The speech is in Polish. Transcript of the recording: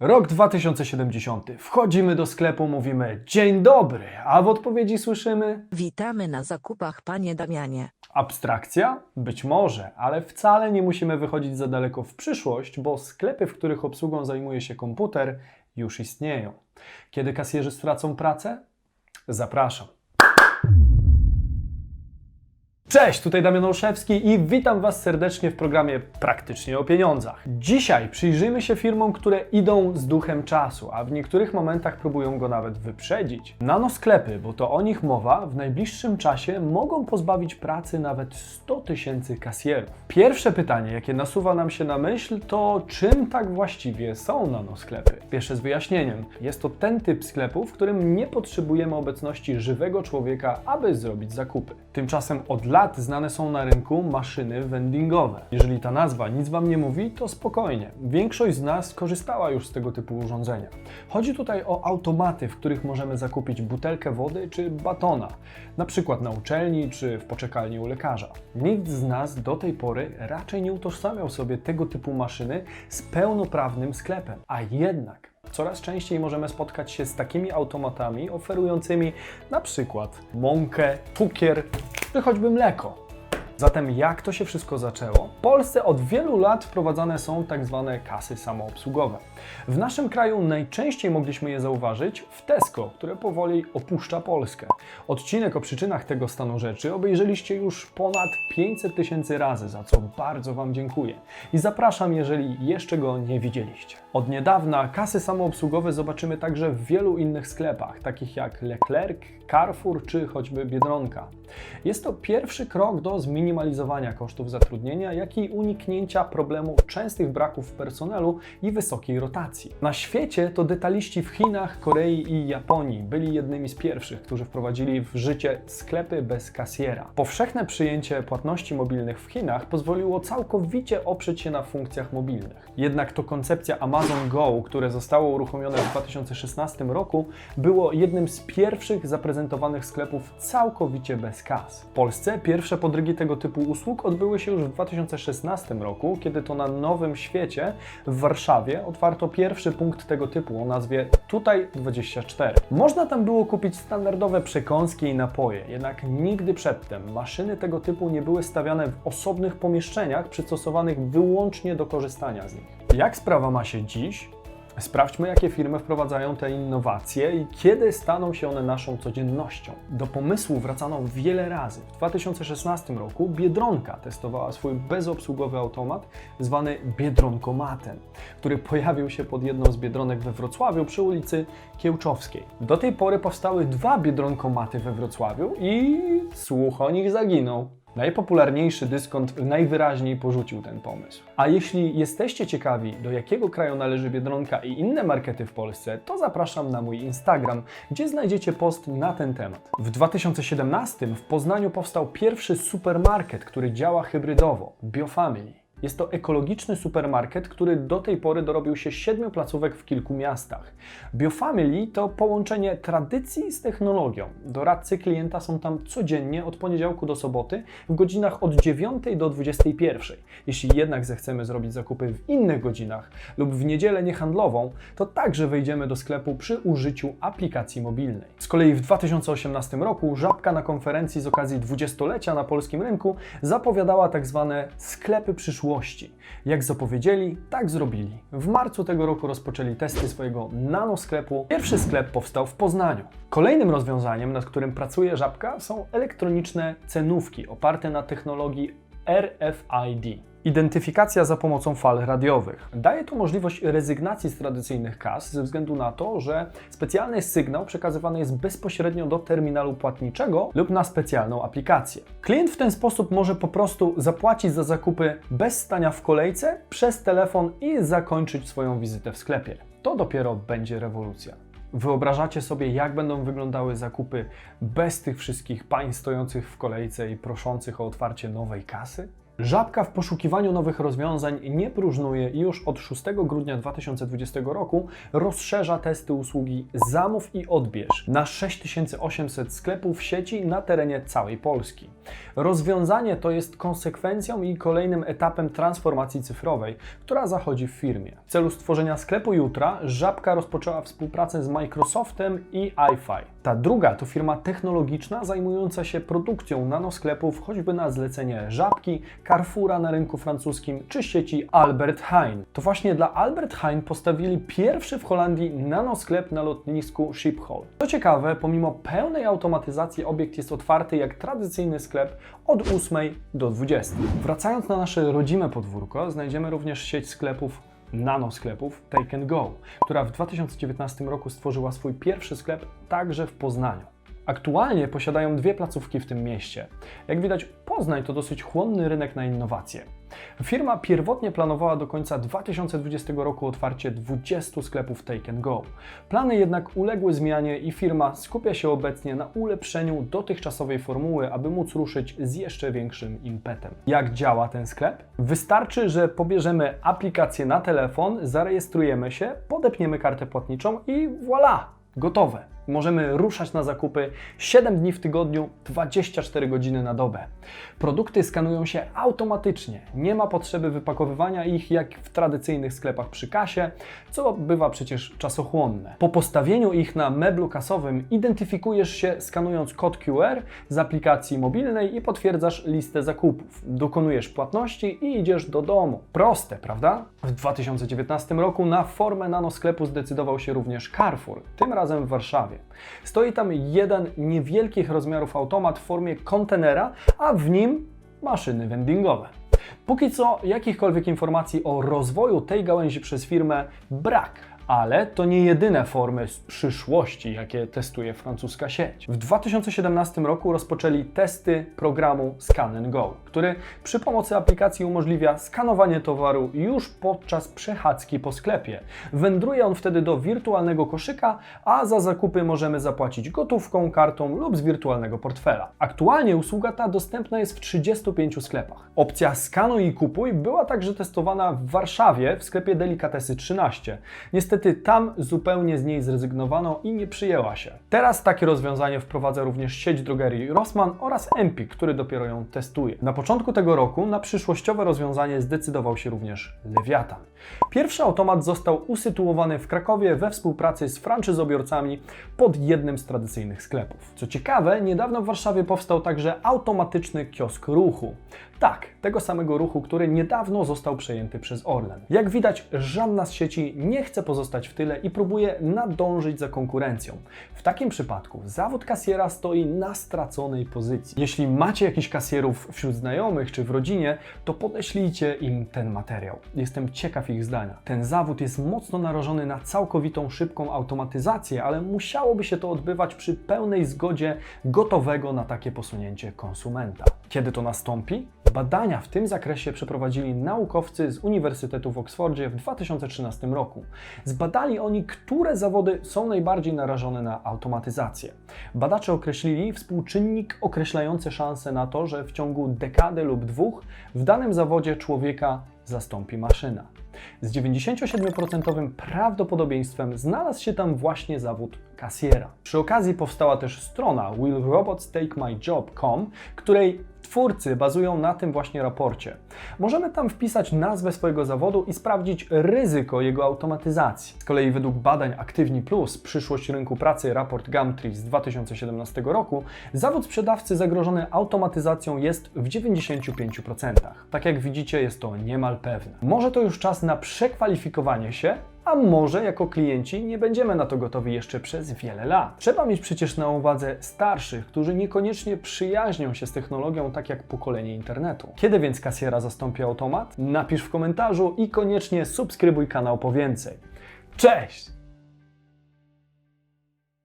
Rok 2070. Wchodzimy do sklepu, mówimy dzień dobry, a w odpowiedzi słyszymy Witamy na zakupach, panie Damianie. abstrakcja? Być może, ale wcale nie musimy wychodzić za daleko w przyszłość, bo sklepy, w których obsługą zajmuje się komputer, już istnieją. Kiedy kasjerzy stracą pracę? Zapraszam. Cześć, tutaj Damian Olszewski i witam Was serdecznie w programie Praktycznie o pieniądzach. Dzisiaj przyjrzyjmy się firmom, które idą z duchem czasu, a w niektórych momentach próbują go nawet wyprzedzić. Nanosklepy, bo to o nich mowa, w najbliższym czasie mogą pozbawić pracy nawet 100 tysięcy kasjerów. Pierwsze pytanie, jakie nasuwa nam się na myśl, to czym tak właściwie są nanosklepy? Pierwsze z wyjaśnieniem. Jest to ten typ sklepu, w którym nie potrzebujemy obecności żywego człowieka, aby zrobić zakupy. Tymczasem od znane są na rynku maszyny vendingowe. Jeżeli ta nazwa nic Wam nie mówi, to spokojnie. Większość z nas korzystała już z tego typu urządzenia. Chodzi tutaj o automaty, w których możemy zakupić butelkę wody czy batona, na przykład na uczelni czy w poczekalni u lekarza. Nikt z nas do tej pory raczej nie utożsamiał sobie tego typu maszyny z pełnoprawnym sklepem, a jednak Coraz częściej możemy spotkać się z takimi automatami oferującymi na przykład mąkę, cukier czy choćby mleko. Zatem jak to się wszystko zaczęło? W Polsce od wielu lat wprowadzane są tak zwane kasy samoobsługowe. W naszym kraju najczęściej mogliśmy je zauważyć w Tesco, które powoli opuszcza Polskę. Odcinek o przyczynach tego stanu rzeczy obejrzeliście już ponad 500 tysięcy razy, za co bardzo Wam dziękuję. I zapraszam, jeżeli jeszcze go nie widzieliście. Od niedawna kasy samoobsługowe zobaczymy także w wielu innych sklepach, takich jak Leclerc, Carrefour czy choćby Biedronka. Jest to pierwszy krok do zminimalizowania kosztów zatrudnienia, jak i uniknięcia problemu częstych braków personelu i wysokiej rotacji. Na świecie to detaliści w Chinach, Korei i Japonii byli jednymi z pierwszych, którzy wprowadzili w życie sklepy bez kasjera. Powszechne przyjęcie płatności mobilnych w Chinach pozwoliło całkowicie oprzeć się na funkcjach mobilnych. Jednak to koncepcja Amazon Go, które zostało uruchomione w 2016 roku, było jednym z pierwszych zaprezentowanych sklepów całkowicie bez kas. W Polsce pierwsze podrygi tego typu usług odbyły się już w 2016 roku, kiedy to na Nowym Świecie w Warszawie otwarto pierwszy punkt tego typu o nazwie Tutaj 24. Można tam było kupić standardowe przekąski i napoje, jednak nigdy przedtem maszyny tego typu nie były stawiane w osobnych pomieszczeniach przystosowanych wyłącznie do korzystania z nich. Jak sprawa ma się dziś? Sprawdźmy, jakie firmy wprowadzają te innowacje i kiedy staną się one naszą codziennością. Do pomysłu wracano wiele razy. W 2016 roku Biedronka testowała swój bezobsługowy automat zwany Biedronkomatem, który pojawił się pod jedną z biedronek we Wrocławiu przy ulicy Kiełczowskiej. Do tej pory powstały dwa Biedronkomaty we Wrocławiu i słuch o nich zaginął. Najpopularniejszy dyskont najwyraźniej porzucił ten pomysł. A jeśli jesteście ciekawi, do jakiego kraju należy Biedronka i inne markety w Polsce, to zapraszam na mój Instagram, gdzie znajdziecie post na ten temat. W 2017 w Poznaniu powstał pierwszy supermarket, który działa hybrydowo BioFamily. Jest to ekologiczny supermarket, który do tej pory dorobił się siedmiu placówek w kilku miastach. BioFamily to połączenie tradycji z technologią. Doradcy klienta są tam codziennie od poniedziałku do soboty w godzinach od 9 do 21. Jeśli jednak zechcemy zrobić zakupy w innych godzinach lub w niedzielę niehandlową, to także wejdziemy do sklepu przy użyciu aplikacji mobilnej. Z kolei w 2018 roku Żabka na konferencji z okazji 20-lecia na polskim rynku zapowiadała tak zwane sklepy przyszłości. Jak zapowiedzieli, tak zrobili. W marcu tego roku rozpoczęli testy swojego nanosklepu. Pierwszy sklep powstał w Poznaniu. Kolejnym rozwiązaniem, nad którym pracuje Żabka, są elektroniczne cenówki oparte na technologii RFID. Identyfikacja za pomocą fal radiowych. Daje to możliwość rezygnacji z tradycyjnych kas ze względu na to, że specjalny sygnał przekazywany jest bezpośrednio do terminalu płatniczego lub na specjalną aplikację. Klient w ten sposób może po prostu zapłacić za zakupy bez stania w kolejce przez telefon i zakończyć swoją wizytę w sklepie. To dopiero będzie rewolucja. Wyobrażacie sobie, jak będą wyglądały zakupy bez tych wszystkich pań stojących w kolejce i proszących o otwarcie nowej kasy? Żabka w poszukiwaniu nowych rozwiązań nie próżnuje i już od 6 grudnia 2020 roku rozszerza testy usługi Zamów i Odbierz na 6800 sklepów sieci na terenie całej Polski. Rozwiązanie to jest konsekwencją i kolejnym etapem transformacji cyfrowej, która zachodzi w firmie. W celu stworzenia sklepu jutra Żabka rozpoczęła współpracę z Microsoftem i iFi. Ta druga to firma technologiczna zajmująca się produkcją nanosklepów choćby na zlecenie Żabki, Carrefoura na rynku francuskim czy sieci Albert Heijn. To właśnie dla Albert Heijn postawili pierwszy w Holandii nanosklep na lotnisku Schiphol. Co ciekawe, pomimo pełnej automatyzacji obiekt jest otwarty jak tradycyjny sklep od 8 do 20. Wracając na nasze rodzime podwórko, znajdziemy również sieć sklepów nanosklepów Take and Go, która w 2019 roku stworzyła swój pierwszy sklep także w Poznaniu. Aktualnie posiadają dwie placówki w tym mieście. Jak widać, Poznań to dosyć chłonny rynek na innowacje. Firma pierwotnie planowała do końca 2020 roku otwarcie 20 sklepów Take and Go. Plany jednak uległy zmianie i firma skupia się obecnie na ulepszeniu dotychczasowej formuły, aby móc ruszyć z jeszcze większym impetem. Jak działa ten sklep? Wystarczy, że pobierzemy aplikację na telefon, zarejestrujemy się, podepniemy kartę płatniczą i voilà! Gotowe. Możemy ruszać na zakupy 7 dni w tygodniu, 24 godziny na dobę. Produkty skanują się automatycznie. Nie ma potrzeby wypakowywania ich jak w tradycyjnych sklepach przy kasie, co bywa przecież czasochłonne. Po postawieniu ich na meblu kasowym identyfikujesz się skanując kod QR z aplikacji mobilnej i potwierdzasz listę zakupów. Dokonujesz płatności i idziesz do domu. Proste, prawda? W 2019 roku na formę nanosklepu zdecydował się również Carrefour, tym razem w Warszawie. Stoi tam jeden niewielkich rozmiarów automat w formie kontenera, a w nim maszyny vendingowe. Póki co jakichkolwiek informacji o rozwoju tej gałęzi przez firmę brak. Ale to nie jedyne formy z przyszłości, jakie testuje francuska sieć. W 2017 roku rozpoczęli testy programu Scan Go, który przy pomocy aplikacji umożliwia skanowanie towaru już podczas przechadzki po sklepie. Wędruje on wtedy do wirtualnego koszyka, a za zakupy możemy zapłacić gotówką, kartą lub z wirtualnego portfela. Aktualnie usługa ta dostępna jest w 35 sklepach. Opcja skanuj i kupuj była także testowana w Warszawie w sklepie Delikatesy 13. Niestety tam zupełnie z niej zrezygnowano i nie przyjęła się. Teraz takie rozwiązanie wprowadza również sieć drogerii Rossmann oraz Empik, który dopiero ją testuje. Na początku tego roku na przyszłościowe rozwiązanie zdecydował się również Lewiatan. Pierwszy automat został usytuowany w Krakowie we współpracy z franczyzobiorcami pod jednym z tradycyjnych sklepów. Co ciekawe, niedawno w Warszawie powstał także automatyczny kiosk ruchu. Tak, tego samego ruchu, który niedawno został przejęty przez Orlen. Jak widać, żadna z sieci nie chce pozostać w tyle i próbuje nadążyć za konkurencją. W takim przypadku zawód kasjera stoi na straconej pozycji. Jeśli macie jakichś kasjerów wśród znajomych czy w rodzinie, to podeślijcie im ten materiał. Jestem ciekaw ich zdania. Ten zawód jest mocno narażony na całkowitą szybką automatyzację, ale musiałoby się to odbywać przy pełnej zgodzie gotowego na takie posunięcie konsumenta. Kiedy to nastąpi? Badania w tym zakresie przeprowadzili naukowcy z Uniwersytetu w Oksfordzie w 2013 roku. Zbadali oni, które zawody są najbardziej narażone na automatyzację. Badacze określili współczynnik określający szanse na to, że w ciągu dekady lub dwóch w danym zawodzie człowieka zastąpi maszyna. Z 97% prawdopodobieństwem znalazł się tam właśnie zawód kasjera. Przy okazji powstała też strona willrobotstakemyjob.com, której twórcy bazują na tym właśnie raporcie. Możemy tam wpisać nazwę swojego zawodu i sprawdzić ryzyko jego automatyzacji. Z kolei według badań Aktywni Plus, przyszłość rynku pracy, raport Gumtree z 2017 roku, zawód sprzedawcy zagrożony automatyzacją jest w 95%. Tak jak widzicie, jest to niemal pewne. Może to już czas na przekwalifikowanie się, a może jako klienci nie będziemy na to gotowi jeszcze przez wiele lat. Trzeba mieć przecież na uwadze starszych, którzy niekoniecznie przyjaźnią się z technologią tak jak pokolenie internetu. Kiedy więc kasjera zastąpi automat? Napisz w komentarzu i koniecznie subskrybuj kanał po więcej. Cześć!